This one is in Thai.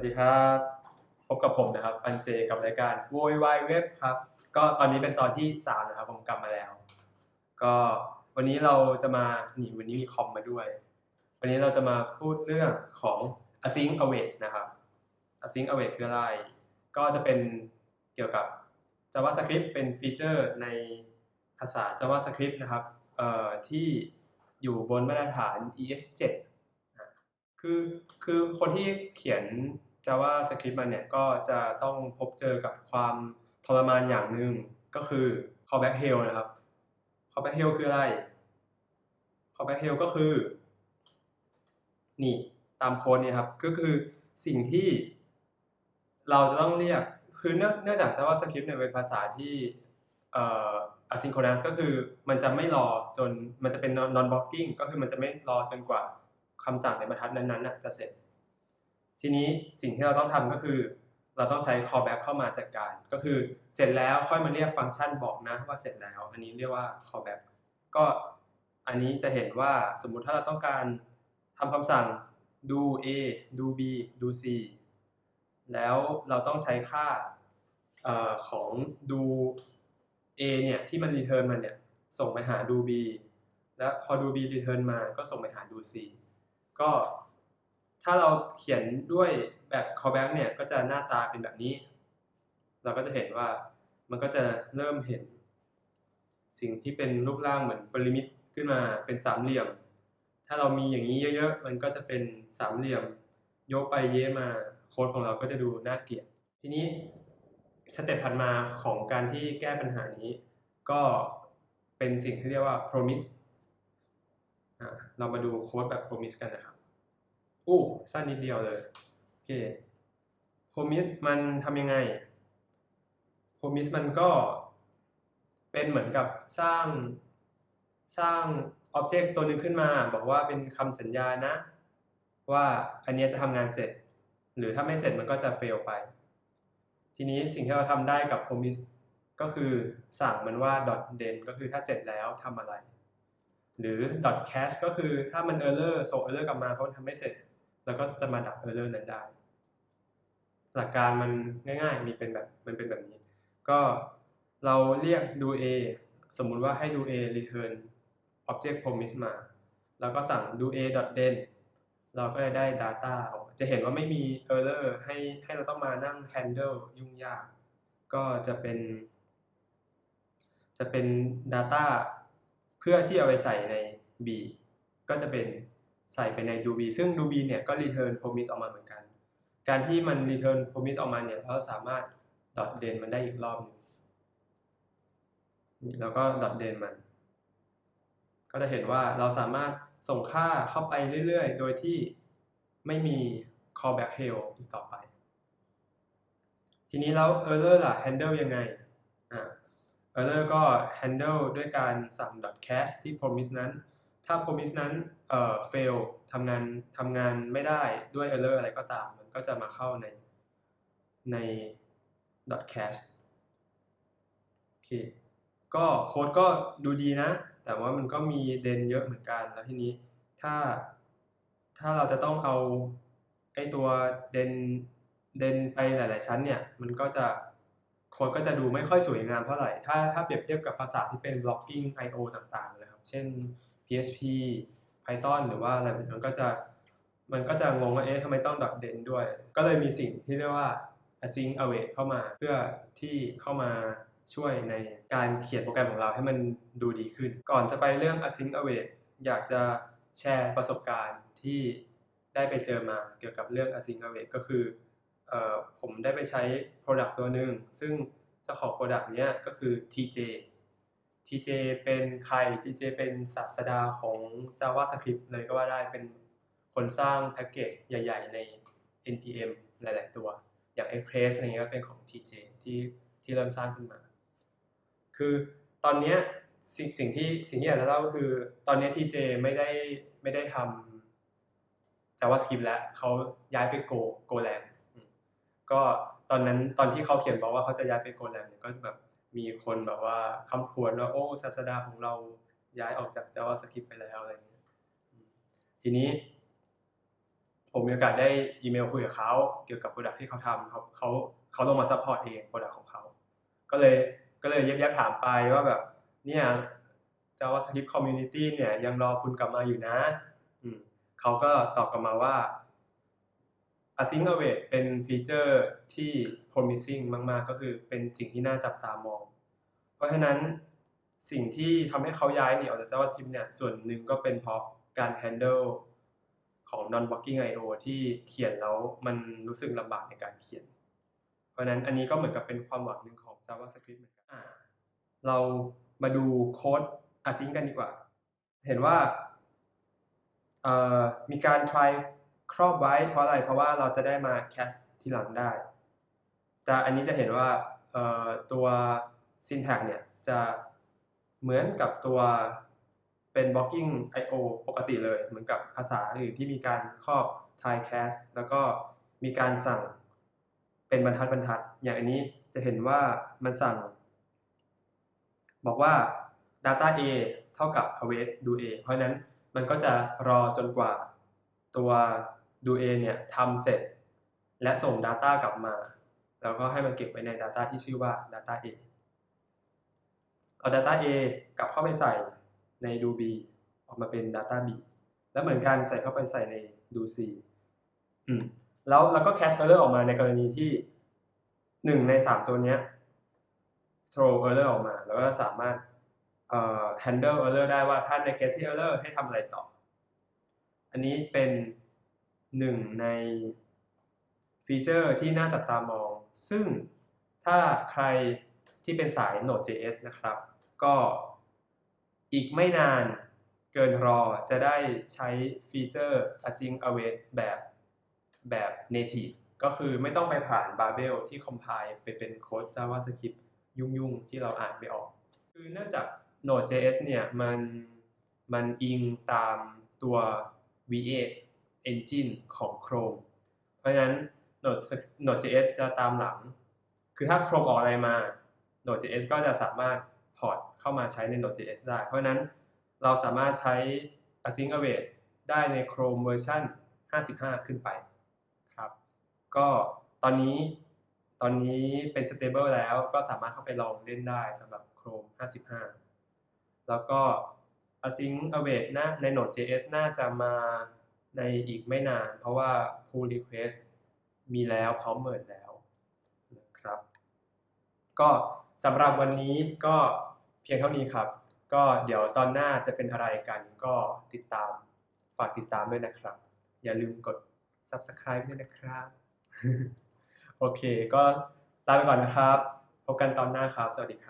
วัสดีครับ พบกับผมนะครับ ปันเจกับรายการโวยวายเว็บครับ ก็ตอนนี้เป็นตอนที่สามนะครับ ผมกลับมาแล้ว ก็วันนี้เราจะมาหนีวันนี้มีคอมมาด้วย วันนี้เราจะมาพูดเรื่องของ async await นะครับ async await คืออะไร ก็จะเป็นเกี่ยวกับ JavaScript เป็นฟีเจอร์ในภาษา JavaScript นะครับเอ่อที่อยู่บนมาตรฐาน ES7 คือคือคนที่เขียน JavaScript มาเนี่ยก็จะต้องพบเจอกับความทรมานอย่างหนึ่งก็คือ callback hell นะครับ callback hell คืออะไร callback hell ก็คือ นี่ตามโค้ดเนี่ยครับ ก็คือสิ่งที่เราจะต้องเรียก คือเนื่องเนื่องจาก JavaScript เนี่ยเป็นภาษาที่เอ่อ asynchronous ก็คือมันจะไม่รอจนมันจะเป็น non blocking ก็คือมันจะไม่รอจนกว่าคำสั่งในบรรทัดนั้นๆน่ะจะเสร็จ ทีนี้สิ่งที่เราต้องทำก็คือ เราต้องใช้ callback เข้ามาจัดการ ก็คือเสร็จแล้วค่อยมาเรียกฟังก์ชันบอกนะว่าเสร็จแล้ว อันนี้เรียกว่า callback ก็อันนี้จะเห็นว่าสมมุติถ้าเราต้องการทำคำสั่งดู A ดู B ดู C แล้วเราต้องใช้ค่าออของดู A เนี่ยที่มัน return มาเนี่ยส่งไปหาดู B แล้วพอดู B return มาก็ส่งไปหาดู C ก็ ถ้าเราเขียนด้วยแบบ callback เนี่ยก็จะหน้าตาเป็นแบบนี้ เราก็จะเห็นว่ามันก็จะเริ่มเห็น สิ่งที่เป็นรูปร่างเหมือนปริมิตขึ้นมาเป็นสามเหลี่ยม ถ้าเรามีอย่างนี้เยอะๆ มันก็จะเป็นสามเหลี่ยมยกไปเยะมาโค้ดของเราก็จะดูน่าเกลียด ทีนี้สเต็ปถัดมาของการที่แก้ปัญหานี้ ก็เป็นสิ่งที่เรียกว่า promise อะเรามาดูโค้ดแบบ promise กันนะครับ อู้สั้นนิดเดียวเลย โอเค promise มันทำยังไง promise มันก็เป็นเหมือนกับสร้างสร้าง object ตัวนึงขึ้นมา บอกว่าเป็นคำสัญญานะ ว่าอันนี้จะทำงานเสร็จ หรือถ้าไม่เสร็จมันก็จะ fail ไป ทีนี้สิ่งที่เราทำได้กับ promise ก็คือสั่งมันว่า dot den ก็คือถ้าเสร็จแล้วทำอะไร หรือ dot cache ก็คือถ้ามัน error ส่ง error กลับมาเพราะมันทำไม่เสร็จ แล้วก็จะมาดับ error นั้นได้ หลักการมันง่าย ๆ มีเป็นแบบมันเป็นแบบนี้ ก็เราเรียกดู A สมมุติว่าให้ดู A return object promise มา แล้วก็สั่งดู a den เราก็จะได้ data ออกมาจะเห็นว่าไม่มี error ให้ให้เราต้องมานั่ง handle ยุ่งยาก ก็จะเป็น จะเป็น data เพื่อที่เอาไปใส่ใน B ก็จะเป็น ใส่ไปใน do B ซึ่ง do B เนี่ยก็ return promise ออกมาเหมือนกัน การที่มัน return promise ออกมาเนี่ยเราสามารถ dot den มันได้อีกรอบหนึงนี่แล้วก็ dot den มัน ก็จะเห็นว่าเราสามารถส่งค่าเข้าไปเรื่อยๆ โดยที่ไม่มี callback hell อีกต่อไป ทีนี้แล้ว error ล่ะ handle ยังไงอ่า error ก็ handle ด้วยการสั่ง .cache ที่ promise นั้น ถ้า promise นั้น เอ่อ fail ทำงานทำงานไม่ได้ด้วย error อะไรก็ตาม มันก็จะมาเข้าในใน .cache โอเค ก็โค้ดก็ดูดีนะ แต่ว่ามันก็มีเดนเยอะเหมือนกัน แล้วทีนี้ถ้าถ้าเราจะต้องเอาไอตัวเดนเดนไปหลาย ๆ ชั้นเนี่ย มันก็จะโค้ดก็จะดูไม่ค่อยสวยงามเท่าไหร่ ถ้าถ้าเปรียบเทียบกับภาษาที่เป็น blocking I/O ต่าง ๆ นะครับ เช่น PHP Python หรือว่าอะไรมันก็จะมันก็จะงงว่าเอ๊ะทำไมต้อง dot den ด้วย ก็เลยมีสิ่งที่เรียกว่า async await เข้ามาเพื่อที่เข้ามาช่วยในการเขียนโปรแกรมของเราให้มันดูดีขึ้น ก่อนจะไปเรื่อง async await อยากจะแชร์ประสบการณ์ที่ได้ไปเจอมาเกี่ยวกับเรื่อง async await ก็คืออผมได้ไปใช้ product ตัวหนึ่งซึ่งเจ้าของ product เนี้ยก็คือ TJ TJ เจเป็นใคร TJ เจเป็นศาสดาของ JavaScript เลยก็ว่าได้เป็นคนสร้างแพ็กเกจใหญ่ ๆ ใน NPM หลาย ๆ ตัว อย่าง Express อะไรเงี้ยก็เป็นของ TJ ที่ที่เริ่มสร้างขึ้นมา คือตอนนี้สิ่งสิ่งที่สิ่งที่อยากจะเล่าก็คือ ตอนนี้ TJ ไม่ได้ไม่ได้ทำ JavaScript แล้วเขาย้ายไป Go Golang ก็ตอนนั้นตอนที่เขาเขียนบอกว่าเขาจะย้ายไป Golang ก็แบบ มีคนแบบว่าคำควรว่าโอ้ศาสดาของเราย้ายออกจาก JavaScript ไปแล้วอะไรเงี้ยทีนี้ ผมมีโอกาสได้อีเมลคุยกับเขาเกี่ยวกับโปรดักที่เขาทำเขาเขาเขาลงมาซัพพอร์ตเองโปรดักของเขา ก็เลยก็เลยเย็บยับถามไปว่าแบบ เนี่ย JavaScript Community เนี่ยยังรอคุณกลับมาอยู่นะ อืมเขาก็ตอบกลับมาว่า Async Await เป็นฟีเจอร์ที่ promising มาก ๆ ก็คือเป็นสิ่งที่น่าจับตามอง เพราะฉะนั้นสิ่งที่ทำให้เขาย้ายหนีออกจาก JavaScript เนี่ย ส่วนหนึ่งก็เป็นเพราะการ handle ของ non-blocking I/O ที่เขียนแล้วมันรู้สึกลำบากในการเขียน เพราะนั้นอันนี้ก็เหมือนกับเป็นความหวังหนึ่งของ JavaScript เหมือนกันอ่าเรามาดูโค้ด async กันดีกว่า เห็นว่าเอ่อมีการ try รอบไว้เพราะอะไรเพราะว่าเราจะได้มา cache ทีหลังได้แต่อันนี้จะเห็นว่าตัว syntax เนี่ยจะเหมือนกับตัวเป็น blocking I/O ปกติเลย เหมือนกับภาษาอื่นที่มีการครอบ try cache แล้วก็มีการสั่งเป็นบรรทัดบรรทัด อย่างอันนี้จะเห็นว่ามันสั่ง บอกว่า data A เท่ากับ await do A เพราะนั้นมันก็จะรอจนกว่าตัว do A เนี่ยทำเสร็จ และส่ง data กลับมา แล้วก็ให้มันเก็บไว้ใน data ที่ชื่อว่า data A เอา data A กลับเข้าไปใส่ใน do B ออกมาเป็น data B แล้วเหมือนกันใส่เข้าไปใส่ใน do C อืมแล้วแล้วก็ cache error ออกมาในกรณีที่หนึ่งในสามตัวเนี้ย throw error ออกมา แล้วก็สามารถเอ่อ handle error ได้ว่าถ้าใน case error ให้ทำอะไรต่อ อันนี้เป็น หนึ่งในฟีเจอร์ที่น่าจับตามอง ซึ่งถ้าใครที่เป็นสาย Node.js นะครับ ก็อีกไม่นานเกินรอจะได้ใช้ฟีเจอร์ async await แบบแบบ native ก็คือไม่ต้องไปผ่าน Babel ที่ compile ไปเป็นโค้ด JavaScript ยุ่งๆ ที่เราอ่านไม่ออก คือเนื่องจาก Node.js เนี่ยมันมันอิงตามตัว V8 engine ของ Chrome เพราะฉะนั้น Node Node.js จะตามหลัง คือถ้า Chrome ออกอะไรมา Node.js ก็จะสามารถพอร์ตเข้ามาใช้ใน Node.js ได้ เพราะฉะนั้นเราสามารถใช้ Async Await ได้ใน Chrome เวอร์ชัน55 ขึ้นไปครับ ก็ตอนนี้ตอนนี้เป็น stable แล้วก็สามารถเข้าไปลองเล่นได้สำหรับ Chrome 55 แล้วก็ Async Await นะใน Node.js น่าจะมา ในอีกไม่นาน เพราะว่า pull request มีแล้วพร้อมเมิดแล้วนะครับ ก็สำหรับวันนี้ก็เพียงเท่านี้ครับ ก็เดี๋ยวตอนหน้าจะเป็นอะไรกันก็ติดตามฝากติดตามด้วยนะครับ อย่าลืมกด subscribe ด้วยนะครับ โอเค ก็ลาไปก่อนนะครับ พบกันตอนหน้าครับ สวัสดีครับ